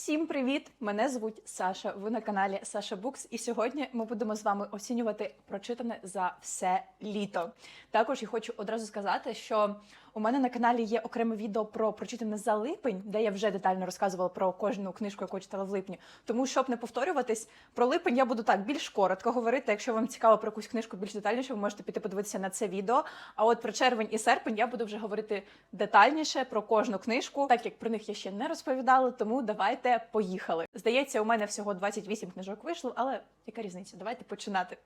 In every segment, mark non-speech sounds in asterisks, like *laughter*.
Всім привіт! Мене звуть Саша. Ви на каналі Саша Букс, і сьогодні ми будемо з вами оцінювати прочитане за все літо. Також я хочу одразу сказати, що у мене на каналі є окреме відео про прочитане за липень, де я вже детально розказувала про кожну книжку, яку читала в липні. Тому щоб не повторюватись, про липень я буду так більш коротко говорити. Якщо вам цікаво про якусь книжку більш детальніше, ви можете піти подивитися на це відео. А от про червень і серпень я буду вже говорити детальніше про кожну книжку, так як про них я ще не розповідала. Тому давайте поїхали. Здається, у мене всього 28 книжок вийшло, але яка різниця? Давайте починати.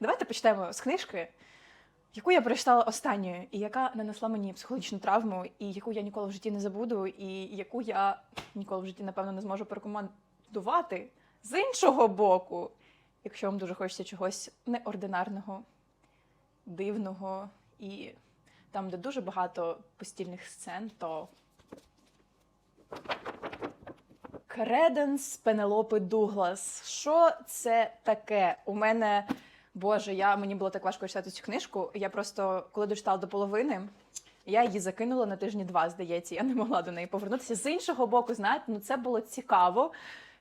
Давайте почнемо з книжки, яку я прочитала останньою, і яка нанесла мені психологічну травму, і яку я ніколи в житті не забуду, і яку я ніколи в житті, напевно, не зможу порекомендувати. З іншого боку, якщо вам дуже хочеться чогось неординарного, дивного і там, де дуже багато постільних сцен, то Креденс Пенелопи Дуглас. Що це таке? У мене, боже, я мені було так важко читати цю книжку. Я просто, коли дочитала до половини, я її закинула на тижні два, здається. Я не могла до неї повернутися. З іншого боку, знаєте, ну це було цікаво.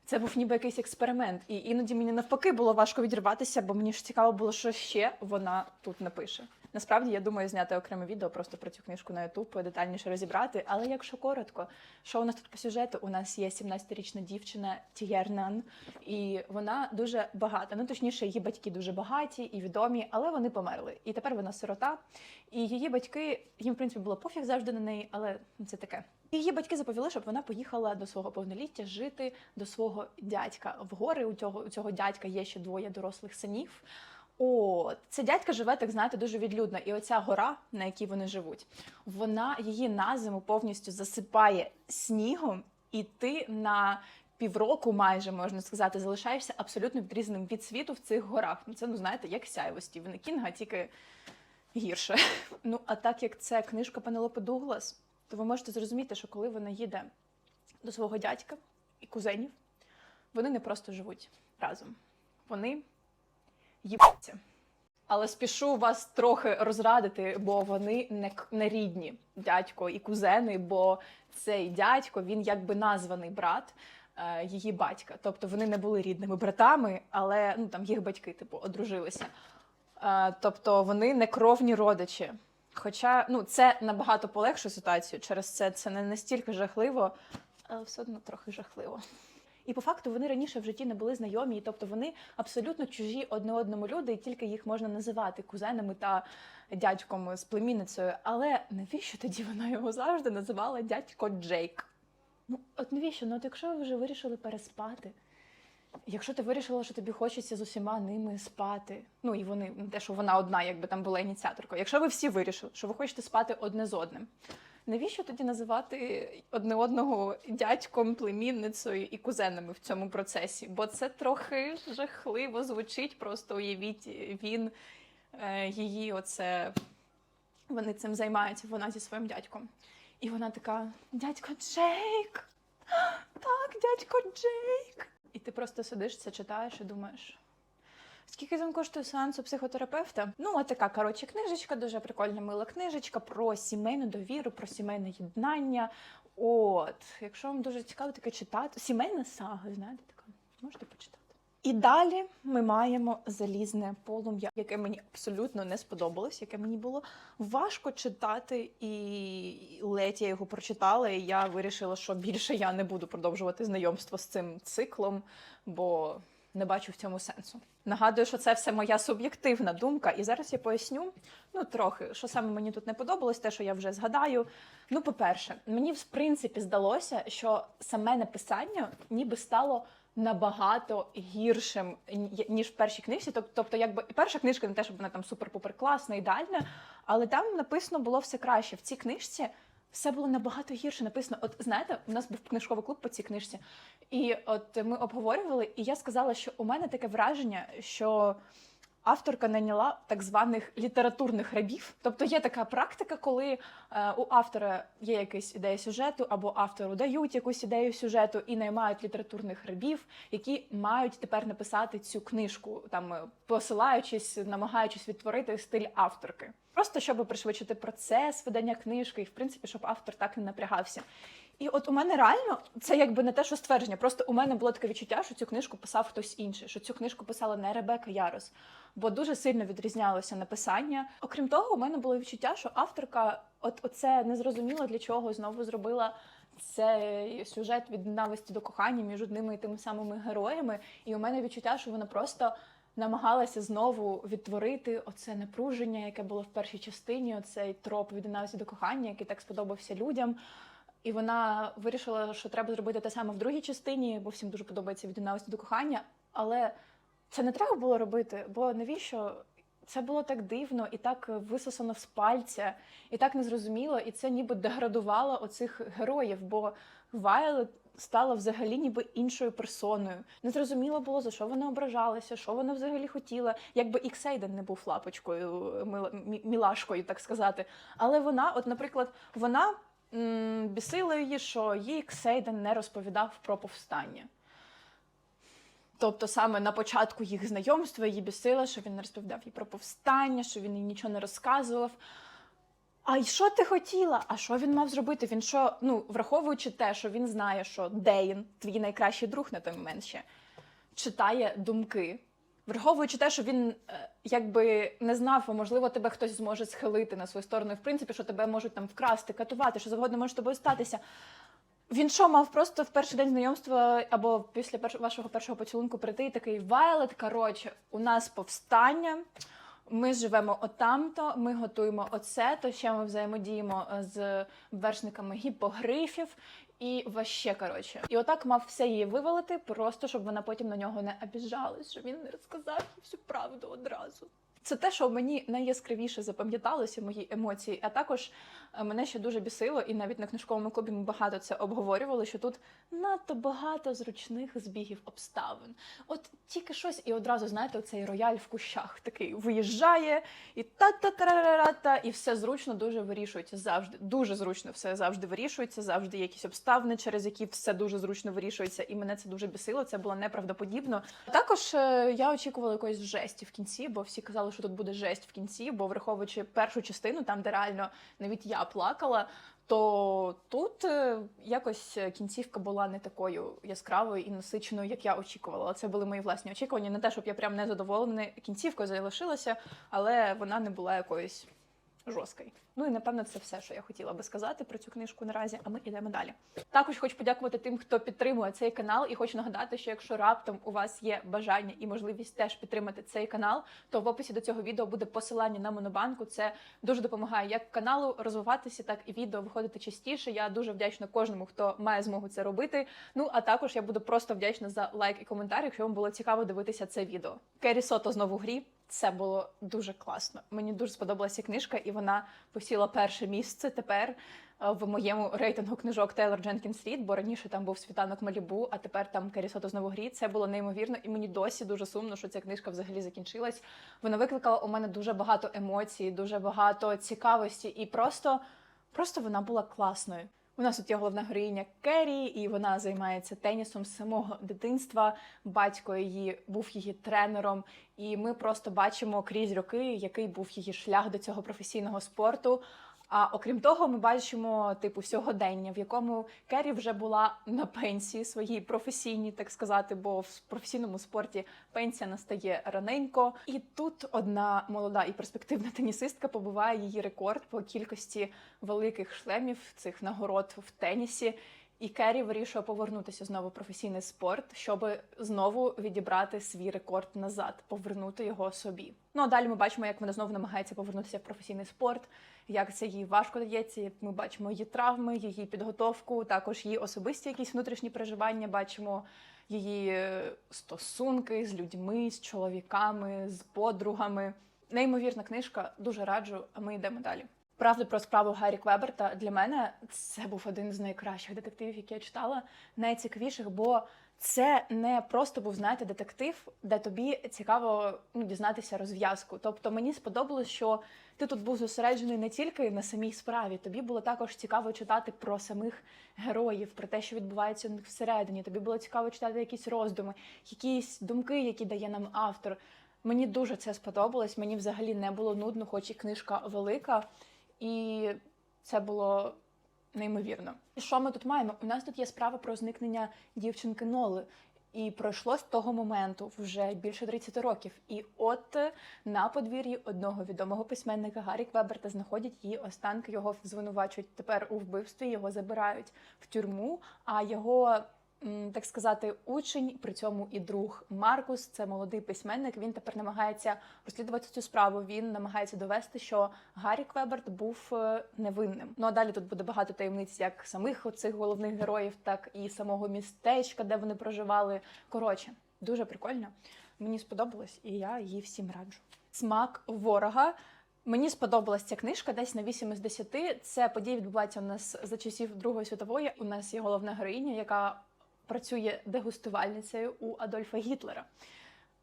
Це був ніби якийсь експеримент. І іноді мені навпаки було важко відірватися, бо мені ж цікаво було, що ще вона тут напише. Насправді я думаю зняти окреме відео просто про цю книжку на YouTube, детальніше розібрати. Але якщо коротко, що у нас тут по сюжету? У нас є 17-річна дівчина Тієрнан, і вона дуже багата. Ну точніше, її батьки дуже багаті і відомі, але вони померли. І тепер вона сирота. І її батьки, їм в принципі було пофіг завжди на неї, але це таке. Її батьки заповіли, щоб вона поїхала до свого повноліття жити до свого дядька. В гори у цього, у цього дядька є ще двоє дорослих синів. От, це дядька живе, так знаєте, дуже відлюдно. І оця гора, на якій вони живуть, вона її на зиму повністю засипає снігом, і ти на півроку, майже можна сказати, залишаєшся абсолютно відрізаним від світу в цих горах. Ну це ну знаєте, як сяйво Стівена Кінга, тільки гірше. *laughs* Ну а так як це книжка Пенелопи Дуглас, то ви можете зрозуміти, що коли вона їде до свого дядька і кузенів, вони не просто живуть разом, вони їбаться. Але спішу вас трохи розрадити, бо вони не, не рідні дядько і кузени, бо цей дядько він якби названий брат е, її батька. Тобто вони не були рідними братами, але ну там їх батьки, типу, одружилися. Е, тобто вони не кровні родичі. Хоча ну, це набагато полегшує ситуацію. Через це це не настільки жахливо, але все одно трохи жахливо. І по факту вони раніше в житті не були знайомі, і тобто вони абсолютно чужі одне одному люди, і тільки їх можна називати кузенами та дядьком з племінницею. Але навіщо тоді вона його завжди називала дядько Джейк? Ну, от навіщо? Ну, от якщо ви вже вирішили переспати, якщо ти вирішила, що тобі хочеться з усіма ними спати, ну і вони не те, що вона одна, якби там була ініціаторкою. Якщо ви всі вирішили, що ви хочете спати одне з одним, навіщо тоді називати одне одного дядьком, племінницею і кузенами в цьому процесі? Бо це трохи жахливо звучить. Просто уявіть, він е, її оце вони цим займаються, вона зі своїм дядьком. І вона така: дядько Джейк! *gasps* Так, дядько Джейк! І ти просто сидиш, це читаєш і думаєш. Скільки там коштує сеанс у психотерапевта? Ну, от така коротше книжечка, дуже прикольна мила книжечка про сімейну довіру, про сімейне єднання. От, якщо вам дуже цікаво таке читати, сімейна сага, знаєте, така, можете почитати. І далі ми маємо залізне полум'я, яке мені абсолютно не сподобалось, яке мені було важко читати, і ледь я його прочитала, і я вирішила, що більше я не буду продовжувати знайомство з цим циклом, бо не бачу в цьому сенсу. Нагадую, що це все моя суб'єктивна думка, і зараз я поясню ну трохи, що саме мені тут не подобалось, те, що я вже згадаю. Ну, по-перше, мені в принципі здалося, що саме написання ніби стало набагато гіршим ніж в першій книжці. Тобто, якби перша книжка не те, щоб вона там супер-пупер класна, ідеальна, але там написано було все краще. В цій книжці все було набагато гірше написано. От знаєте, у нас був книжковий клуб по цій книжці, і от ми обговорювали, і я сказала, що у мене таке враження, що. Авторка найняла так званих літературних рабів. Тобто є така практика, коли е, у автора є якась ідея сюжету, або автору дають якусь ідею сюжету і наймають літературних рабів, які мають тепер написати цю книжку, там е, посилаючись, намагаючись відтворити стиль авторки. Просто щоб пришвидшити процес видання книжки, і в принципі, щоб автор так не напрягався. І от у мене реально це якби не те, що ствердження. Просто у мене було таке відчуття, що цю книжку писав хтось інший, що цю книжку писала не Ребека Ярос, бо дуже сильно відрізнялося написання. Окрім того, у мене було відчуття, що авторка, от оце незрозуміло для чого знову зробила. Це сюжет від ненависті до кохання між одними і тими самими героями. І у мене відчуття, що вона просто намагалася знову відтворити оце напруження, яке було в першій частині, оцей троп від ненависті до кохання, який так сподобався людям. І вона вирішила, що треба зробити те саме в другій частині, бо всім дуже подобається від ненависті до кохання. Але це не треба було робити, бо навіщо? Це було так дивно і так висосано з пальця, і так незрозуміло, і це ніби деградувало оцих героїв, бо Вайлет стала взагалі ніби іншою персоною. Незрозуміло було, за що вона ображалася, що вона взагалі хотіла. Якби Іксейден не був лапочкою, мілашкою, так сказати. Але вона, от, наприклад, вона м, бісила її, що їй Іксейден не розповідав про повстання. Тобто саме на початку їх знайомства її бісила, що він не розповідав їй про повстання, що він їй нічого не розказував. А й що ти хотіла? А що він мав зробити? Він що, ну, враховуючи те, що він знає, що Дейн, твій найкращий друг на той момент ще, читає думки. Враховуючи те, що він е, якби не знав, а можливо, тебе хтось зможе схилити на свою сторону, і в принципі, що тебе можуть там вкрасти, катувати, що завгодно може тобою статися. Він що, мав просто в перший день знайомства або після перш... вашого першого поцілунку прийти і такий Вайлет, коротше, у нас повстання. Ми живемо отамто, ми готуємо оце, то ще ми взаємодіємо е, з вершниками гіпогрифів і ваще, коротше. І отак мав все її вивалити, просто щоб вона потім на нього не обіжалась, щоб він не розказав їй всю правду одразу. Це те, що мені найяскравіше запам'яталося, мої емоції, а також е, мене ще дуже бісило, і навіть на книжковому клубі ми багато це обговорювали, що тут надто багато зручних збігів обставин. От тільки щось, і одразу, знаєте, цей рояль в кущах такий виїжджає, і та-та-та-ра-ра-та, і все зручно дуже вирішується завжди. Дуже зручно все завжди вирішується, завжди якісь обставини, через які все дуже зручно вирішується, і мене це дуже бісило. Це було неправдоподібно. Також е, я очікувала якоїсь жесті в кінці, бо всі казали, що тут буде жесть в кінці, бо враховуючи першу частину, там де реально навіть я плакала. То тут е, якось кінцівка була не такою яскравою і насиченою, як я очікувала. Це були мої власні очікування. Не те, щоб я прям не задоволена кінцівкою залишилася, але вона не була якоюсь жорсткою. Ну і напевно це все, що я хотіла би сказати про цю книжку наразі. А ми йдемо далі. Також хочу подякувати тим, хто підтримує цей канал, і хочу нагадати, що якщо раптом у вас є бажання і можливість теж підтримати цей канал, то в описі до цього відео буде посилання на монобанку. Це дуже допомагає як каналу розвиватися, так і відео виходити частіше. Я дуже вдячна кожному, хто має змогу це робити. Ну а також я буду просто вдячна за лайк і коментар, якщо вам було цікаво дивитися це відео. Керрі Сото знову грі. Це було дуже класно. Мені дуже сподобалася книжка, і вона посіла перше місце тепер е, в моєму рейтингу книжок Тейлор Дженкінс Рід, бо раніше там був світанок Малібу, а тепер там Керрі Сото знову грі. Це було неймовірно, і мені досі дуже сумно, що ця книжка взагалі закінчилась. Вона викликала у мене дуже багато емоцій, дуже багато цікавості, і просто, просто вона була класною. У нас тут є головна героїня Керрі, і вона займається тенісом з самого дитинства. Батько її був її тренером, і ми просто бачимо крізь роки, який був її шлях до цього професійного спорту. А окрім того, ми бачимо типу сьогодення, в якому Керрі вже була на пенсії своїй професійній, так сказати, бо в професійному спорті пенсія настає раненько. І тут одна молода і перспективна тенісистка побуває її рекорд по кількості великих шлемів цих нагород в тенісі. І Керрі вирішує повернутися знову в професійний спорт, щоб знову відібрати свій рекорд назад, повернути його собі. Ну а далі ми бачимо, як вона знову намагається повернутися в професійний спорт, як це їй важко дається. як Ми бачимо її травми, її підготовку, також її особисті якісь внутрішні переживання. Бачимо її е, стосунки з людьми, з чоловіками, з подругами. Неймовірна книжка, дуже раджу. А ми йдемо далі. Правда про справу Гаррі Квеберта для мене це був один з найкращих детективів, які я читала, найцікавіших, бо це не просто був, знаєте, детектив, де тобі цікаво ну, дізнатися розв'язку. Тобто мені сподобалось, що ти тут був зосереджений не тільки на самій справі, тобі було також цікаво читати про самих героїв, про те, що відбувається у них всередині. Тобі було цікаво читати якісь роздуми, якісь думки, які дає нам автор. Мені дуже це сподобалось. Мені взагалі не було нудно, хоч і книжка велика. І це було неймовірно. І що ми тут маємо? У нас тут є справа про зникнення дівчинки Ноли. І пройшло з того моменту вже більше 30 років. І от на подвір'ї одного відомого письменника Гаррі Квеберта знаходять її останки. Його звинувачують тепер у вбивстві. Його забирають в тюрму. А його так сказати, учень, при цьому і друг Маркус, це молодий письменник. Він тепер намагається розслідувати цю справу. Він намагається довести, що Гаррі Квеберт був е, невинним. Ну а далі тут буде багато таємниць, як самих оцих головних героїв, так і самого містечка, де вони проживали. Коротше, дуже прикольно. Мені сподобалось, і я її всім раджу. Смак ворога. Мені сподобалась ця книжка десь на 8 із 10. Це події відбуваються у нас за часів Другої світової. У нас є головна героїня, яка працює дегустувальницею у Адольфа Гітлера.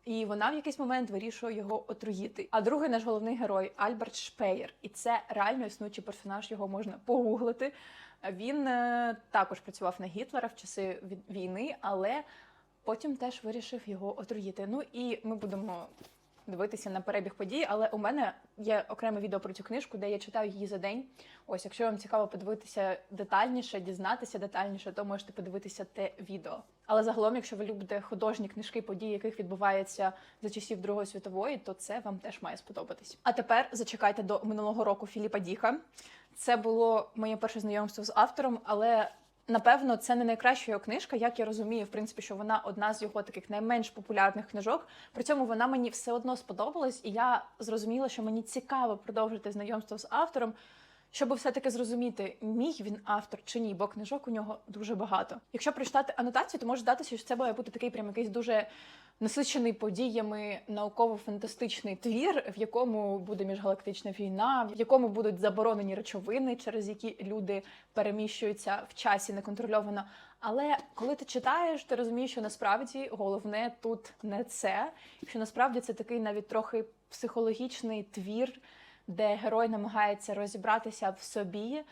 І вона в якийсь момент вирішує його отруїти. А другий наш головний герой Альберт Шпеєр. І це реально існуючий персонаж, його можна погуглити. Він е, також працював на Гітлера в часи війни, але потім теж вирішив його отруїти. Ну і ми будемо дивитися на перебіг подій, але у мене є окреме відео про цю книжку, де я читаю її за день. Ось, якщо вам цікаво подивитися детальніше, дізнатися детальніше, то можете подивитися те відео. Але загалом, якщо ви любите художні книжки, події, яких відбуваються за часів Другої світової, то це вам теж має сподобатись. А тепер зачекайте до минулого року Філіпа Діка. Це було моє перше знайомство з автором, але Напевно, це не найкраща його книжка, як я розумію, в принципі, що вона одна з його таких найменш популярних книжок. При цьому вона мені все одно сподобалась, і я зрозуміла, що мені цікаво продовжити знайомство з автором, щоб все-таки зрозуміти, мій він автор чи ні, бо книжок у нього дуже багато. Якщо прочитати анотацію, то може здатися, що це має бути такий прям якийсь дуже насичений подіями науково-фантастичний твір, в якому буде міжгалактична війна, в якому будуть заборонені речовини, через які люди переміщуються в часі неконтрольовано. Але коли ти читаєш, ти розумієш, що насправді головне тут не це, що насправді це такий навіть трохи психологічний твір, де герой намагається розібратися в собі,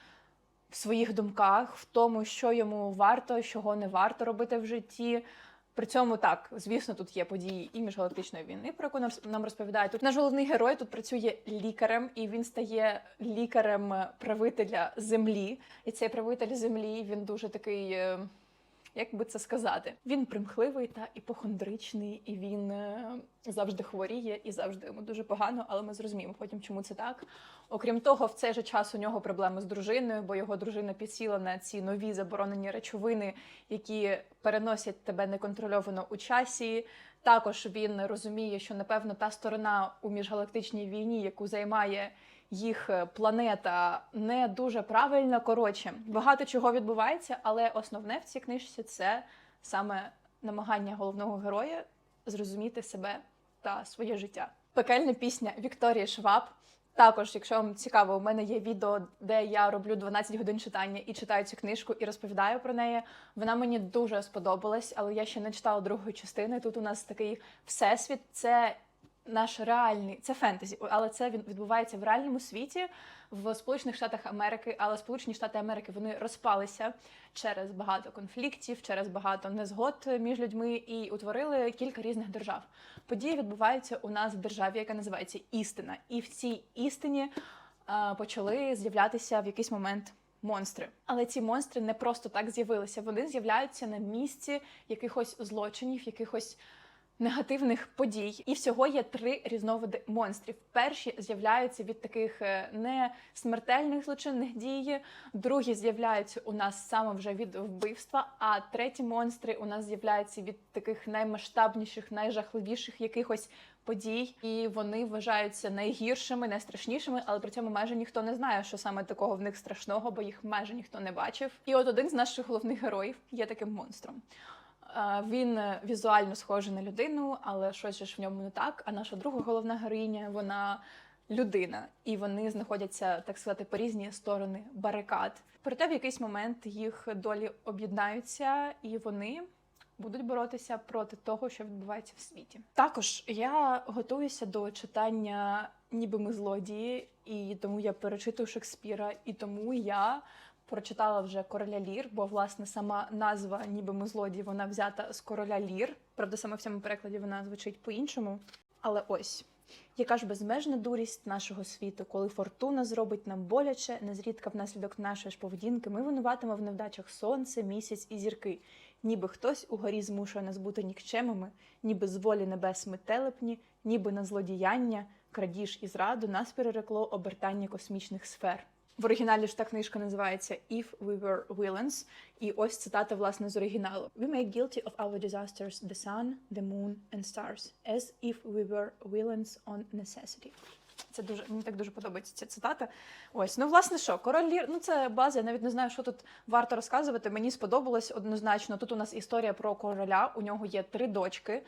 в своїх думках, в тому, що йому варто, чого не варто робити в житті. При цьому так, звісно, тут є події і міжгалактичної війни, про яку нам- розповідають. Тут наш головний герой тут працює лікарем, і він стає лікарем е, правителя землі. І цей правитель землі він дуже такий. Як би це сказати, він примхливий та іпохондричний, і він е, завжди хворіє і завжди йому дуже погано, але ми зрозуміємо потім, чому це так. Окрім того, в цей же час у нього проблеми з дружиною, бо його дружина підсіла на ці нові заборонені речовини, які переносять тебе неконтрольовано у часі. Також він розуміє, що напевно та сторона у міжгалактичній війні, яку займає їх е, планета, не дуже правильна. Коротше, багато чого відбувається, але основне в цій книжці це саме намагання головного героя зрозуміти себе та своє життя. Пекельна пісня Вікторії Шваб. Також, якщо вам цікаво, у мене є відео, де я роблю 12 годин читання і читаю цю книжку і розповідаю про неї. Вона мені дуже сподобалась, але я ще не читала другої частини. Тут у нас такий всесвіт. Це наш реальний, це фентезі, але це відбувається в реальному світі в Сполучених Штатах Америки. Але Сполучені Штати Америки вони розпалися через багато конфліктів, через багато незгод між людьми і утворили кілька різних держав. Події відбуваються у нас в державі, яка називається Істина, і в цій істині е, почали з'являтися в якийсь момент. Монстри, але ці монстри не просто так з'явилися. Вони з'являються на місці якихось злочинів, якихось негативних подій. І всього є три різновиди монстрів. Перші з'являються від таких е, не смертельних злочинних дій, другі з'являються у нас саме вже від вбивства. А треті монстри у нас з'являються від таких наймасштабніших, найжахливіших якихось подій, і вони вважаються найгіршими, найстрашнішими, але при цьому майже ніхто не знає, що саме такого в них страшного, бо їх майже ніхто не бачив. І от один з наших головних героїв є таким монстром. Він е, візуально схожий на людину, але щось ж в ньому не так. А наша друга головна героїня вона людина, і вони знаходяться, так сказати, по різні сторони барикад. Проте в якийсь момент їх долі об'єднаються, і вони будуть боротися проти того, що відбувається в світі. Також я готуюся до читання, ніби ми злодії, і тому я перечитую Шекспіра, і тому я прочитала вже короля Лір, бо власне сама назва ніби ми злодії, вона взята з короля Лір. Правда, саме в цьому перекладі вона звучить по-іншому. Але ось Яка ж безмежна дурість нашого світу, коли фортуна зробить нам боляче, незрідка внаслідок нашої ж поведінки, ми винуватимо в невдачах сонце, місяць і зірки, ніби хтось угорі змушує нас бути нікчемами, ніби з волі небес ми телепні, ніби на злодіяння, крадіж і зраду нас перерекло обертання космічних сфер. В оригіналі ж та книжка називається If We Were Villains, і ось цитата власне з оригіналу: We make guilty of our disasters the sun, the moon and stars, as if we were villains on necessity. Це дуже мені так дуже подобається ця цитата. Ось, ну власне що, король Лір, ну це база. Я навіть не знаю, що тут варто розказувати. Мені сподобалось однозначно. Тут у нас історія про короля. У нього є три дочки.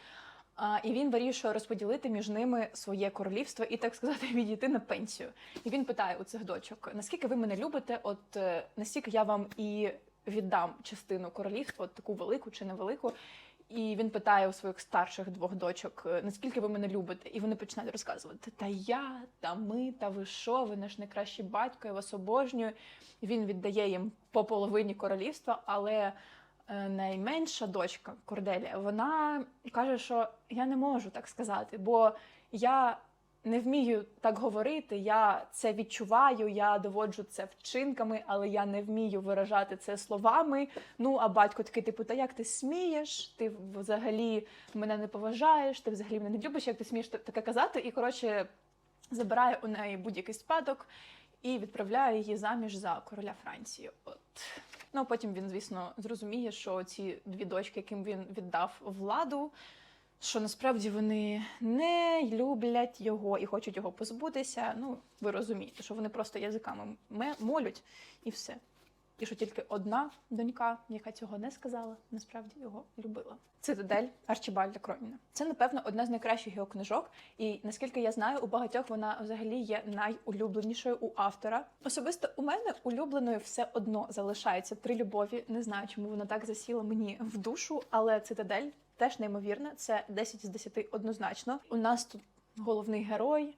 А, і він вирішує розподілити між ними своє королівство і, так сказати, *laughs* відійти на пенсію. І він питає у цих дочок: наскільки ви мене любите? От е, настільки я вам і віддам частину королівства, от таку велику чи невелику. І він питає у своїх старших двох дочок, е, наскільки ви мене любите, і вони починають розказувати: Та я, та ми, та ви що, ви наш найкращий батько, я вас обожнюю. Він віддає їм по половині королівства, але найменша дочка Корделія, вона каже, що я не можу так сказати, бо я не вмію так говорити. Я це відчуваю, я доводжу це вчинками, але я не вмію виражати це словами. Ну а батько такий, типу, та як ти смієш? Ти взагалі мене не поважаєш, ти взагалі мене не любиш, як ти смієш таке казати? І коротше забирає у неї будь-який спадок і відправляє її заміж за короля Франції. От. Ну, а потім він, звісно, зрозуміє, що ці дві дочки, яким він віддав владу, що насправді вони не люблять його і хочуть його позбутися. Ну, ви розумієте, що вони просто язиками молють і все. І що тільки одна донька, яка цього не сказала, насправді його любила. Цитадель Арчибальда Кроніна. Це, напевно, одна з найкращих його книжок, і наскільки я знаю, у багатьох вона взагалі є найулюбленішою у автора. Особисто у мене улюбленою все одно залишається три любові. Не знаю, чому вона так засіла мені в душу, але цитадель теж неймовірна. Це 10 з 10 однозначно. У нас тут головний герой,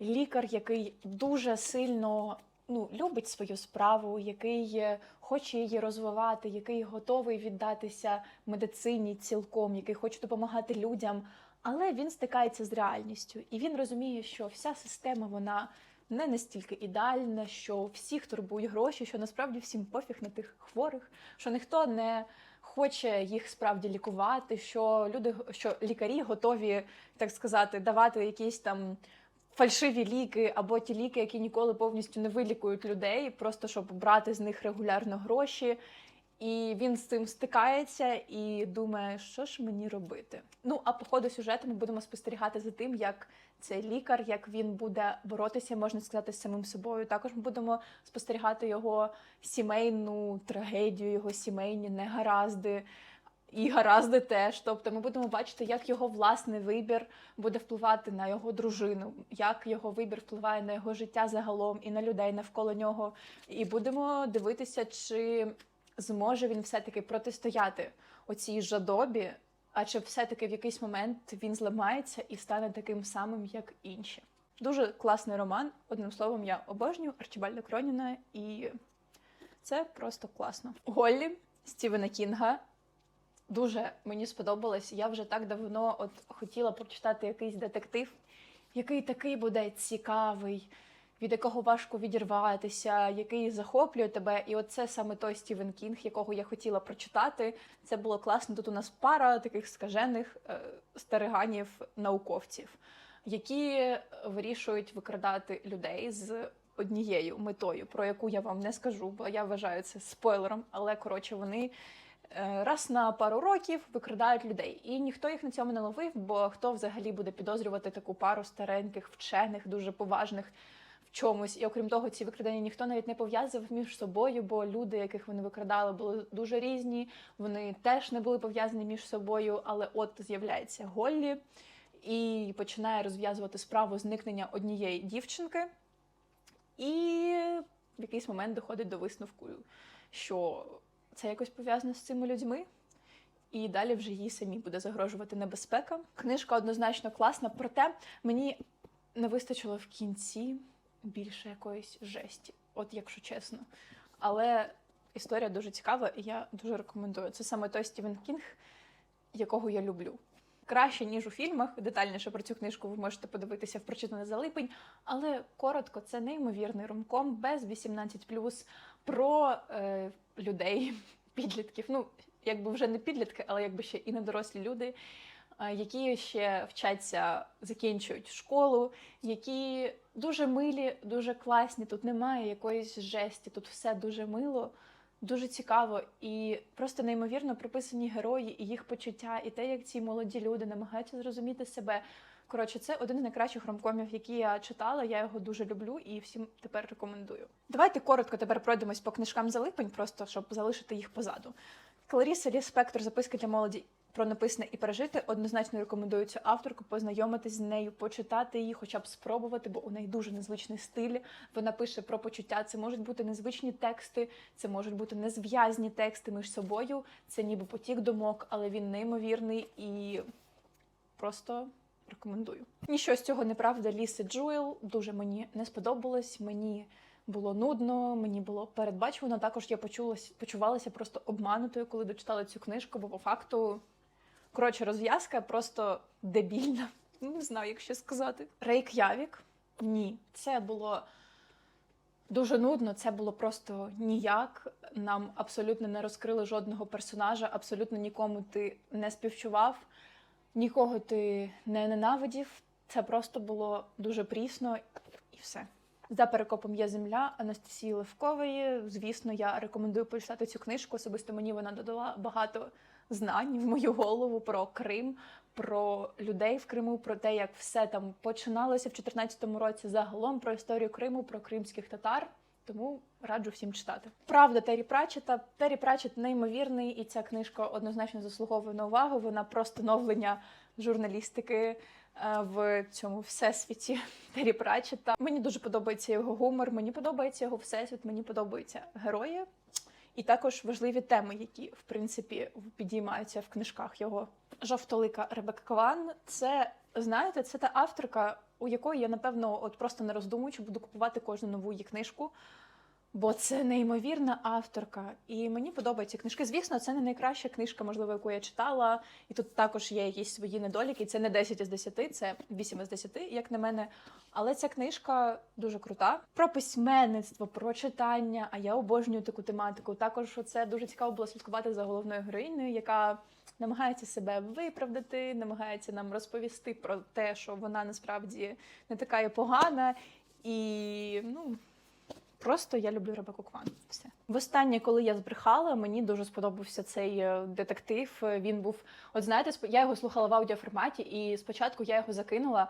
лікар, який дуже сильно ну, любить свою справу, який е, хоче її розвивати, який готовий віддатися медицині цілком, який хоче допомагати людям. Але він стикається з реальністю, і він розуміє, що вся система вона не настільки ідеальна, що всіх турбують гроші, що насправді всім пофіг на тих хворих, що ніхто не хоче їх справді лікувати, що люди, що лікарі готові, так сказати, давати якісь там фальшиві ліки або ті ліки, які ніколи повністю не вилікують людей, просто щоб брати з них регулярно гроші. І він з цим стикається і думає, що ж мені робити. Ну а по ходу сюжету ми будемо спостерігати за тим, як цей лікар, як він буде боротися, можна сказати, з самим собою. Також ми будемо спостерігати його сімейну трагедію, його сімейні негаразди. І гаразди теж. Тобто ми будемо бачити, як його власний вибір буде впливати на його дружину, як його вибір впливає на його життя загалом і на людей навколо нього. І будемо дивитися, чи зможе він все-таки протистояти оцій жадобі, а чи все-таки в якийсь момент він зламається і стане таким самим, як інші. Дуже класний роман. Одним словом, я обожнюю Арчибальда Кроніна, і це просто класно. Голлі Стівена Кінга. Дуже мені сподобалось. Я вже так давно от хотіла прочитати якийсь детектив, який такий буде цікавий, від якого важко відірватися, який захоплює тебе. І оце саме той Стівен Кінг, якого я хотіла прочитати. Це було класно. Тут у нас пара таких скажених е, стариганів науковців, які вирішують викрадати людей з однією метою, про яку я вам не скажу, бо я вважаю це спойлером. Але коротше, вони е, раз на пару років викрадають людей, і ніхто їх на цьому не ловив, бо хто взагалі буде підозрювати таку пару стареньких вчених, дуже поважних в чомусь. І окрім того, ці викрадення ніхто навіть не пов'язував між собою, бо люди, яких вони викрадали, були дуже різні. Вони теж не були пов'язані між собою. Але от з'являється Голлі і починає розв'язувати справу зникнення однієї дівчинки. І в якийсь момент доходить до висновку, що це якось пов'язано з цими людьми. І далі вже їй самі буде загрожувати небезпека. Книжка однозначно класна, проте мені не вистачило в кінці більше якоїсь жесті, от якщо чесно. Але історія дуже цікава, і я дуже рекомендую. Це саме той Стівен Кінг, якого я люблю. краще ніж у фільмах. Детальніше про цю книжку ви можете подивитися в прочитане за липень. Але коротко, це неймовірний ромком без 18+, про е, людей, *laughs* підлітків. Ну, якби вже не підлітки, але якби ще і не дорослі люди, е, які ще вчаться, закінчують школу, які дуже милі, дуже класні. Тут немає якоїсь жесті, тут все дуже мило. Дуже цікаво і просто неймовірно прописані герої і їх почуття, і те, як ці молоді люди намагаються зрозуміти себе. Коротше, це один з найкращих ромкомів, які я читала. Я його дуже люблю і всім тепер рекомендую. Давайте коротко тепер пройдемось по книжкам за липень, просто щоб залишити їх позаду. Кларіса Лі Спектр записки для молоді про написане і пережити. Однозначно рекомендую цю авторку, познайомитись з нею, почитати її, хоча б спробувати, бо у неї дуже незвичний стиль. Вона пише про почуття. Це можуть бути незвичні тексти, це можуть бути незв'язні тексти між собою. Це ніби потік думок, але він неймовірний і просто рекомендую. Ніщо з цього неправда Ліси Джуел дуже мені не сподобалось. Мені було нудно, мені було передбачувано. Також я почулась, почувалася просто обманутою, коли дочитала цю книжку, бо по факту, коротше, розв'язка просто дебільна. Ну, Не знаю, як ще сказати. Рейк Явік? Ні, це було дуже нудно, це було просто ніяк. Нам абсолютно не розкрили жодного персонажа, абсолютно нікому ти не співчував, нікого ти не ненавидів. Це просто було дуже прісно і все. За перекопом є земля Анастасії Левкової. Звісно, я рекомендую почитати цю книжку. Особисто мені вона додала багато знань в мою голову про Крим, про людей в Криму, про те, як все там починалося в 2014 році. Загалом про історію Криму, про кримських татар. Тому раджу всім читати. Правда, Террі Пратчета. Террі Пратчет неймовірний, і ця книжка однозначно заслуговує на увагу. Вона про становлення журналістики е, в цьому всесвіті Террі Пратчета. Мені дуже подобається його гумор, мені подобається його всесвіт, мені подобаються герої. І також важливі теми, які в принципі підіймаються в книжках його. Жовтолика Ребекка Кван. Це знаєте, це та авторка, у якої я напевно от просто не роздумуючи, буду купувати кожну нову її книжку. Бо це неймовірна авторка, і мені подобаються книжки. Звісно, це не найкраща книжка, можливо, яку я читала. І тут також є якісь свої недоліки. Це не 10 із 10, це 8 із 10, як на мене. Але ця книжка дуже крута. Про письменництво, про читання. А я обожнюю таку тематику. Також це дуже цікаво було слідкувати за головною героїнею, яка намагається себе виправдати, намагається нам розповісти про те, що вона насправді не така і погана. І ну. Просто я люблю Ребеку Кван. Все. Востаннє, коли я збрехала, мені дуже сподобався цей е, детектив. Він був, от знаєте, я його слухала в аудіоформаті, і спочатку я його закинула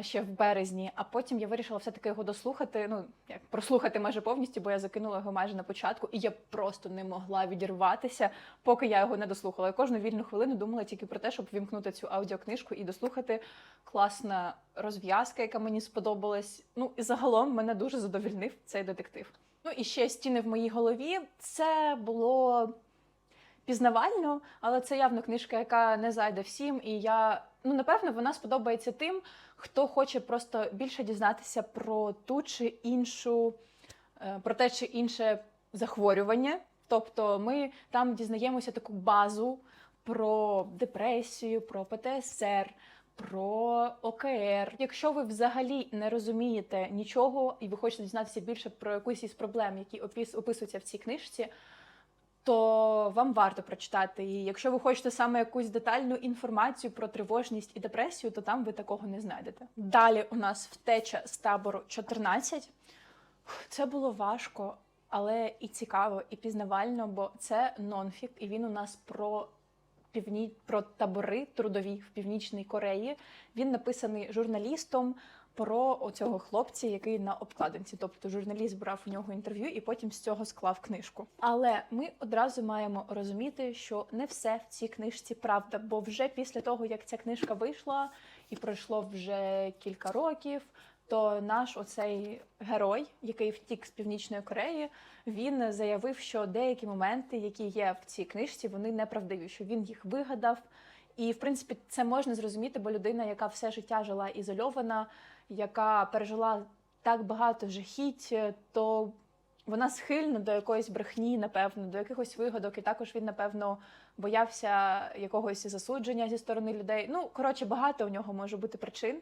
ще в березні, а потім я вирішила все-таки його дослухати. Ну як прослухати майже повністю, бо я закинула його майже на початку, і я просто не могла відірватися, поки я його не дослухала. Я кожну вільну хвилину думала тільки про те, щоб вімкнути цю аудіокнижку і дослухати. Класна розв'язка, яка мені сподобалась. Ну і загалом мене дуже задовільнив цей детектив. Ну і ще стіни в моїй голові. Це було пізнавально, але це явно книжка, яка не зайде всім. І я ну напевно вона сподобається тим, хто хоче просто більше дізнатися про ту чи іншу, е, про те чи інше захворювання. Тобто ми там дізнаємося таку базу про депресію, про ПТСР. Про ОКР. Якщо ви взагалі не розумієте нічого і ви хочете дізнатися більше про якусь із проблем, які опис- описуються в цій книжці, то вам варто прочитати її. Якщо ви хочете саме якусь детальну інформацію про тривожність і депресію, то там ви такого не знайдете. Далі у нас втеча з табору 14. Це було важко, але і цікаво, і пізнавально, бо це нонфік, і він у нас про півні... про табори трудові в Північній Кореї. Він написаний журналістом про оцього хлопця, який на обкладинці. Тобто журналіст брав у нього інтерв'ю і потім з цього склав книжку. Але ми одразу маємо розуміти, що не все в цій книжці правда, бо вже після того, як ця книжка вийшла і пройшло вже кілька років. То наш оцей герой, який втік з північної Кореї, він заявив, що деякі моменти, які є в цій книжці, вони неправдиві, що він їх вигадав. І в принципі це можна зрозуміти, бо людина, яка все життя жила ізольована, яка пережила так багато жахіть, то вона схильна до якоїсь брехні, напевно, до якихось вигадок, і також він, напевно, боявся якогось засудження зі сторони людей. Ну, коротше, багато у нього може бути причин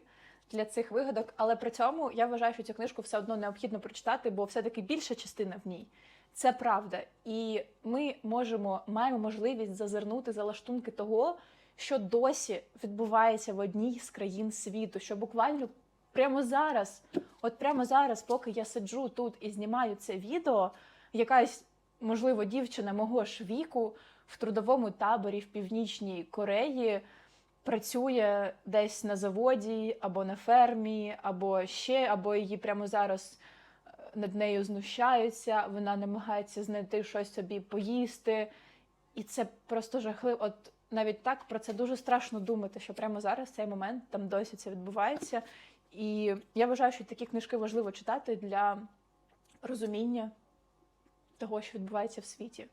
для цих вигадок, але при цьому я вважаю, що цю книжку все одно необхідно прочитати, бо все-таки більша частина в ній. Це правда, і ми можемо маємо можливість зазирнути за лаштунки того, що досі відбувається в одній з країн світу, що буквально прямо зараз, от прямо зараз, поки я сиджу тут і знімаю це відео, якась можливо дівчина мого ж віку в трудовому таборі в північній Кореї працює десь на заводі або на фермі, або ще, або її прямо зараз е, над нею знущаються, вона намагається знайти щось собі поїсти. І це просто жахливо. От навіть так про це дуже страшно думати, що прямо зараз цей момент там досі це відбувається. І я вважаю, що такі книжки важливо читати для розуміння того, що відбувається в світі,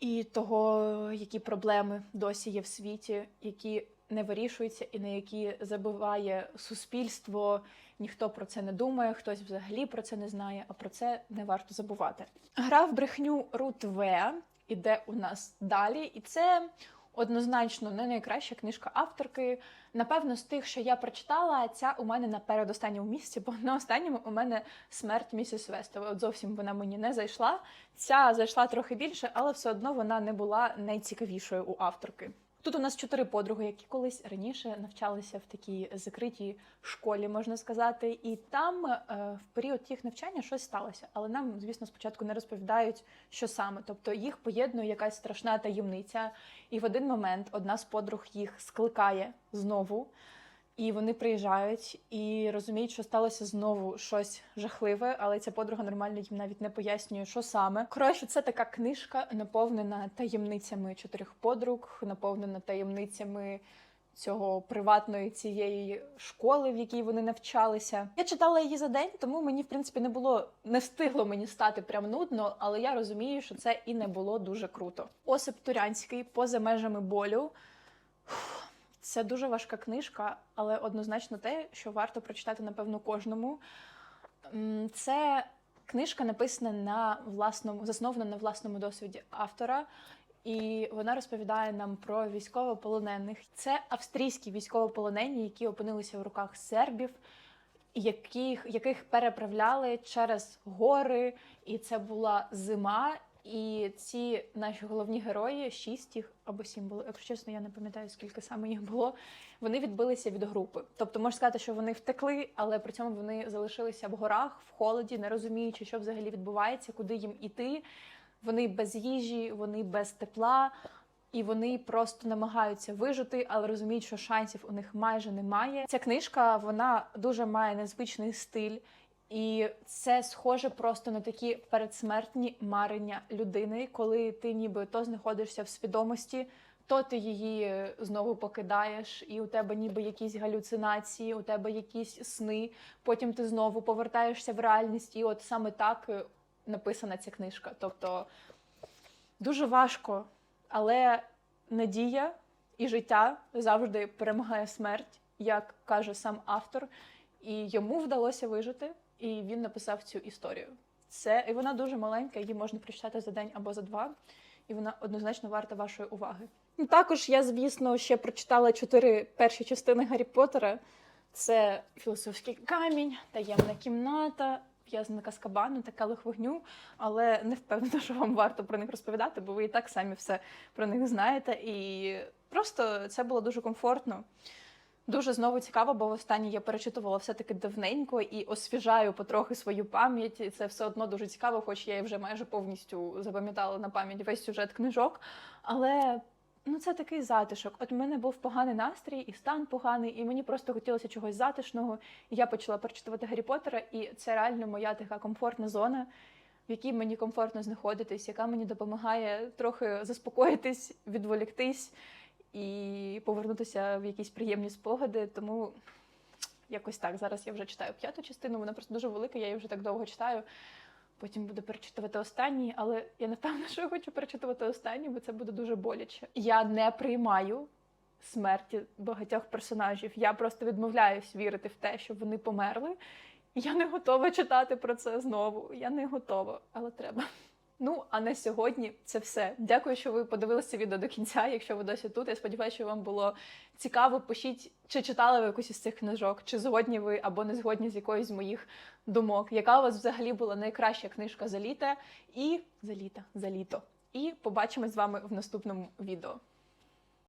і того, які проблеми досі є в світі, які не вирішуються і на які забуває суспільство. Ніхто про це не думає, хтось взагалі про це не знає, а про це не варто забувати. Гра в брехню Рут В іде у нас далі, і це однозначно не найкраща книжка авторки. Напевно, з тих, що я прочитала, ця у мене на передостанньому місці, бо на останньому у мене смерть місіс Вестової. От зовсім вона мені не зайшла. Ця зайшла трохи більше, але все одно вона не була найцікавішою у авторки. Тут у нас чотири подруги, які колись раніше навчалися в такій закритій школі, можна сказати, і там е, в період їх навчання щось сталося. Але нам, звісно, спочатку не розповідають, що саме. Тобто їх поєднує якась страшна таємниця, і в один момент одна з подруг їх скликає знову. І вони приїжджають і розуміють, що сталося знову щось жахливе, але ця подруга нормально їм навіть не пояснює, що саме. Коротше, це така книжка, наповнена таємницями чотирьох подруг, наповнена таємницями цього приватної цієї школи, в якій вони навчалися. Я читала її за день, тому мені в принципі не було не встигло мені стати прям нудно, але я розумію, що це і не було дуже круто. Осип Турянський поза межами болю. Це дуже важка книжка, але однозначно те, що варто прочитати, напевно, кожному. Це книжка написана на власному, заснована на власному досвіді автора, і вона розповідає нам про військовополонених. Це австрійські військовополонені, які опинилися в руках сербів, яких, яких переправляли через гори, і це була зима. І ці наші головні герої, шість їх або сім було, якщо чесно, я не пам'ятаю, скільки саме їх було. Вони відбилися від групи. Тобто можна сказати, що вони втекли, але при цьому вони залишилися в горах, в холоді, не розуміючи, що взагалі відбувається, куди їм іти. Вони без їжі, вони без тепла, і вони просто намагаються вижити, але розуміють, що шансів у них майже немає. Ця книжка вона дуже має незвичний стиль. І це схоже просто на такі передсмертні марення людини, коли ти ніби то знаходишся в свідомості, то ти її знову покидаєш, і у тебе ніби якісь галюцинації, у тебе якісь сни. Потім ти знову повертаєшся в реальність, і от саме так е, написана ця книжка. Тобто дуже важко, але надія і життя завжди перемагає смерть, як каже сам автор. І йому вдалося вижити, і він написав цю історію. Це і вона дуже маленька, її можна прочитати за день або за два, і вона однозначно варта вашої уваги. Ну, Також я, звісно, ще прочитала чотири перші частини Гаррі Поттера. Це філософський камінь, таємна кімната, в'язанка з та келих вогню. Але не впевнена, що вам варто про них розповідати, бо ви і так самі все про них знаєте. І просто це було дуже комфортно. Дуже знову цікаво, бо востаннє я перечитувала все-таки давненько і освіжаю потрохи свою пам'ять. Це все одно дуже цікаво, хоч я і вже майже повністю запам'ятала на пам'ять весь сюжет книжок. Але ну це такий затишок. От в мене був поганий настрій, і стан поганий, і мені просто хотілося чогось затишного. І я почала перечитувати Гаррі Поттера, і це реально моя така комфортна зона. В якій мені комфортно знаходитись, яка мені допомагає трохи заспокоїтись, відволіктись і повернутися в якісь приємні спогади. Тому якось так. Зараз я вже читаю п'яту частину, вона просто дуже велика, я її вже так довго читаю. Потім буду перечитувати останні, але я не впевнена, що я хочу перечитувати останні, бо це буде дуже боляче. Я не приймаю смерті багатьох персонажів. Я просто відмовляюсь вірити в те, що вони померли. Я не готова читати про це знову. Я не готова, але треба. Ну, а на сьогодні це все. Дякую, що ви подивилися відео до кінця. Якщо ви досі тут, я сподіваюся, що вам було цікаво. Пишіть, чи читали ви якусь із цих книжок, чи згодні ви або не згодні з якоюсь з моїх думок. Яка у вас взагалі була найкраща книжка за літо і за літо, за літо. І побачимось з вами в наступному відео.